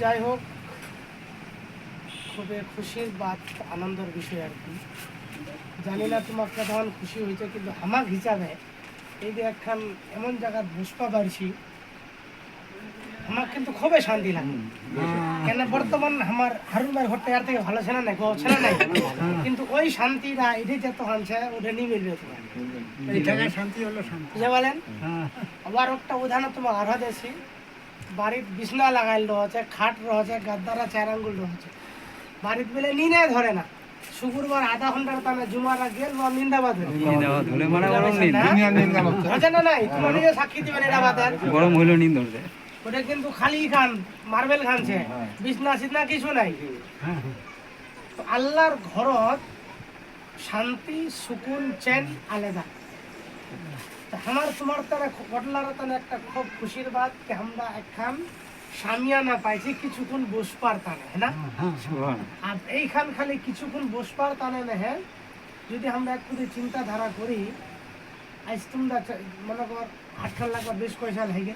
যাই হোক খুবই খুশির বাত আনন্দের বিষয় আর কি। জানি না তোমার কেমন খুশি হয়েছে কিন্তু আমার হিসাবে এই যে একখান এমন জায়গায় বসপা পারছি আমার কিন্তু খুবই শান্তি লাগে। কেন বর্তমান আমার হারুন ভাই ঘরটা এর থেকে ভালো ছিল না গো ছিল না। কিন্তু ওই শান্তিটা এটাই যত হানছে ওটা নিয়ে মিলবে তোমার শান্তি হলো শান্তি। বুঝে বলেন? হ্যাঁ। আবার একটা উদাহরণ তোমার আরও দেছি বাড়ির বিছনা লাগাইল রয়েছে খাট রয়েছে গাদ্দারা চার আঙ্গুল রয়েছে। বাড়িতে বেলে নিনে ধরে না। শুক্রবার আধা ঘণ্টার তানে জুমারা গেল বা নিন্দাবাদ। ধুলে মানে নিন্দা হচ্ছে না নাই তোমার নিজে সাক্ষী দিবেন এটা গরম হইল নিন ধরছে ওটা কিন্তু খালি খান মার্বেল খানছে। বিছনা সিছনা কিছু নাই। হ্যাঁ। আল্লাহর ঘরত শান্তি সুকুন চেন আলাদা। আমার তোমার তারা ঘটলার তানে একটা খুব খুশির বাত যে আমরা একখান সামিয়ানা পাইছি কিছুক্ষণ বসবার তানে হ্যাঁ না? সুবহান। আর এইখান খালি কিছুক্ষণ বসবার টানে নেহে যদি আমরা একটু চিন্তাধারা করি আজ তোমরা মনে কর আঠারো লাখ বা বেশ পয়সা লাগে।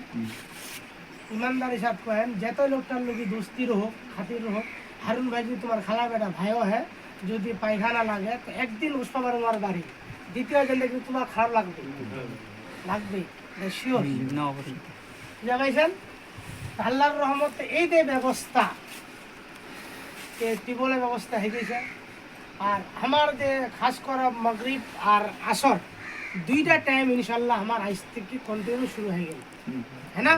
ইমানদার হিসাব করেন যত লোকটার লোক দোস্তির হোক খাতির হোক হারুন ভাই যদি তোমার খালা বেটা ভাইও হ্যাঁ যদি পায়খানা লাগে তো একদিন উসপাবার আমার বাড়ি। দ্বিতীয় দিন দেখবি তোমার খারাপ লাগবে। লাগবে শিওর না বুঝা পাইছেন আল্লাহর রহমতে এই যে ব্যবস্থা যে টিউবওয়েলের ব্যবস্থা হয়ে গেছে আর আমার যে খাস করা মগরিব আর আসর দুইটা টাইম ইনশাল্লাহ আমার আজ থেকে কন্টিনিউ শুরু হয়ে গেল। হ্যাঁ না?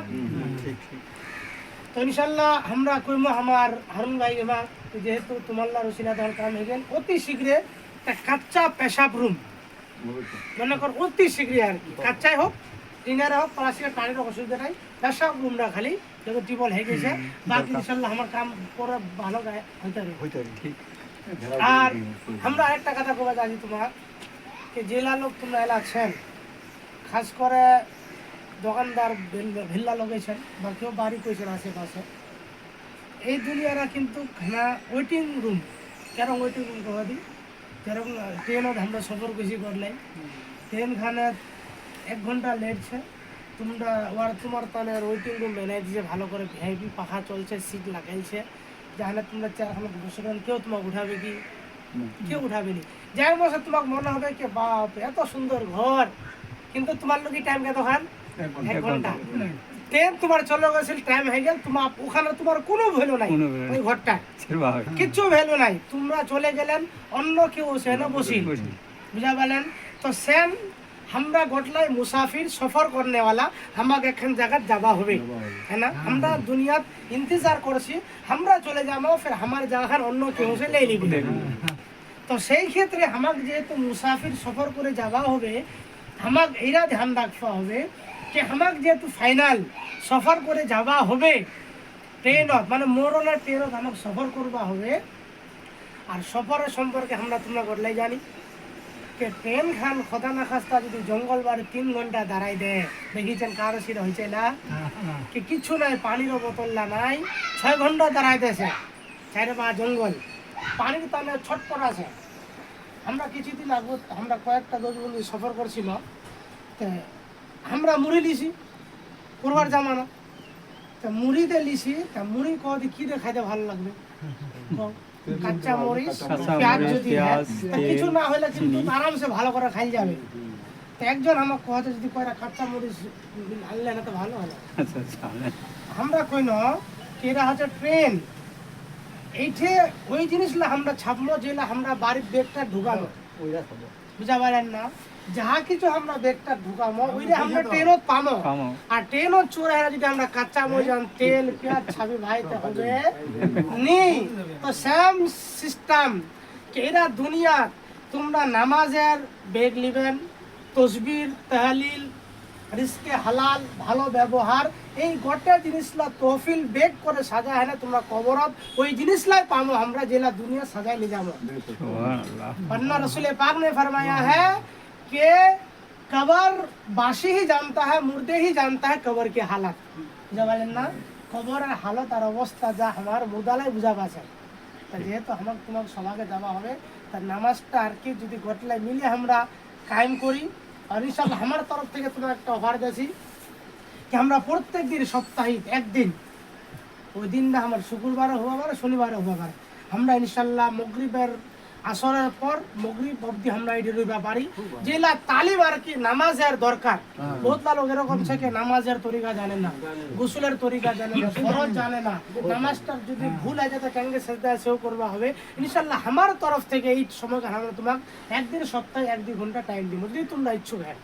তো ইনশাল্লাহ আমরা কইমো আমার হারুন ভাই এবার যেহেতু তোমাল্লা রসিলা দেওয়ার কাম হয়ে গেল অতি শীঘ্রে একটা কাচ্চা পেশাব রুম মনে কর অতি শীঘ্রই আর কি। কাচ্চাই হোক টিনারে হোক প্লাস্টিকের পানির অসুবিধা নাই। পেশাব রুমটা খালি যখন টিউবওয়েল হয়ে গেছে। বাকি ইনশাল্লাহ আমার কাম করে ভালো হইতে হবে। আর আমরা আরেকটা কথা কবে জানি তোমার যে জেলা লোক তোমরা এলা আছেন খাস করে দোকানদার ভিল- ভিল্লা লগেছেন বা কেউ বাড়ি করেছেন আশেপাশে এই দুনিয়ারা কিন্তু খানা ওয়েটিং রুম কেরম ওয়েটিং রুম কবা দি যেরকম ট্রেনত আমরা সফর বেশি করলাই ট্রেন খানে এক ঘণ্টা লেটছে তোমরা ওর তোমার তানে ওয়েটিং রুম বানাই দিয়েছে ভালো করে ভিআইপি পাখা চলছে সিট লাগাইছে। যাহলে তোমরা চারখানে বসবেন কেউ তোমাকে উঠাবে কি? কেউ উঠাবে নি। যাই বসে তোমাকে মনে হবে কি বাপ এত সুন্দর ঘর। কিন্তু তোমার লোক টাইম কত খান এক ঘণ্টা। ট্রেন তোমার চলে গেছিল টাইম হয়ে গেল তোমার ওখানে তোমার কোনো ভ্যালু নাই ওই ঘরটা ভ্যালু নাই। তোমরা চলে গেলেন অন্য কেউ সেন বুঝা পেলেন তো আমরা গোটলাই মুসাফির সফর করনেওয়ালা আমাকে এখান জায়গায় যাবা হবে। হ্যাঁ না? আমরা দুনিয়াত ইন্তজার করছি আমরা চলে যাব ফের আমার জায়গা অন্য কেউ সে লেই নিবি। তো সেই ক্ষেত্রে আমাকে যেহেতু মুসাফির সফর করে যাওয়া হবে আমাকে এরা ধ্যান রাখতে হবে যে আমাকে যেহেতু ফাইনাল সফর করে যাওয়া হবে ট্রেনত মানে মোরলের ট্রেনত আমাকে সফর করবা হবে। আর সফরের সম্পর্কে আমরা তোমরা করলেই জানি। যে ট্রেন খান খোদা না খাস্তা যদি জঙ্গল বাড়ি তিন ঘণ্টা দাঁড়াই দেয় দেখিছেন কারও সিরা হয়েছে না? কি কিছু নাই পানিরও বোতললা নাই ছয় ঘণ্টা দাঁড়াইতেছে চারে পা জঙ্গল পানির তানে ছটপট আছে। আমরা কিছুদিন আগে আমরা কয়েকটা দশ বন্ধু সফর করছিল। তো আমরা মুড়ি লিছি করবার জামানা। তা মুড়িতে লিছি তা মুড়ি কদি কি দিয়ে খাইতে ভালো লাগবে। কাঁচা মরিচ পেঁয়াজ যদি হয়, কিছু না হলে কিন্তু আরামসে ভালো করে খাই যাবে। একজন আমার কথা যদি কয়টা কাঁচা মরিচ আনলে না তো ভালো হলো আচ্ছা আচ্ছা আমরা কই ন এরা হচ্ছে ট্রেন এইঠে ওই জিনিসগুলো আমরা ছাপমো যেগুলো আমরা বাড়ির বেগটা ঢুকাবো। বুঝা পারেন না? যাহা কিছু আমরা বেগটা ঢুকামো ওইটা আমরা ট্রেনত পামো পামো আর ট্রেনত চোরা যদি আমরা কাঁচা মরিচ তেল পেঁয়াজ ছাবি ভাইতে হবে নি। তো সেম সিস্টেম এরা দুনিয়া তোমরা নামাজের বেগ নিবেন তসবির তাহলিল রিস্কে হালাল ভালো ব্যবহার এই গোটা জিনিসলা তহফিল বেগ করে সাজা হয় না তোমরা কবরত ওই জিনিসলাই পামো আমরা যেলা দুনিয়া সাজাই নিয়ে যাবো সুবহানাল্লাহ वरना रसूल पाक ने फरमाया है कि कबर बासी ही जानता है मुर्दे ही जानता है कबर की हालत বুঝা পারলেন না কবরের হালত আর অবস্থা যা আমার মুদালাই বুঝা পাচ্ছে তা যেহেতু আমাকে তোমাকে সবাইকে দেওয়া হবে তার নামাজটা আর কি যদি ঘটলে মিলে আমরা কায়েম করি আর ইনশাল্লাহ আমার তরফ থেকে তোমার একটা অফার দিয়েছি কি আমরা প্রত্যেক দিন সপ্তাহিক একদিন, ওই দিনটা আমার শুক্রবারও হওয়া পারে শনিবারও হওয়া পারে আমরা ইনশাল্লাহ মগরিবের আসরের পর মগরিব অবধি আমরা এটি রইবা পারি যেগুলা তালিম আর কি নামাজের দরকার। বহুত লোক এরকম থেকে নামাজের তরিকা জানে না গোসলের তরিকা জানে না ফরজ জানে না। নামাজটার যদি ভুল আছে তো কেঙ্গে সেজদা সেও করবা হবে। ইনশাল্লাহ আমার তরফ থেকে এই সময় আমরা তোমাকে একদিন সপ্তাহে এক দুই ঘণ্টা টাইম দিব যদি তোমরা ইচ্ছুক হয়।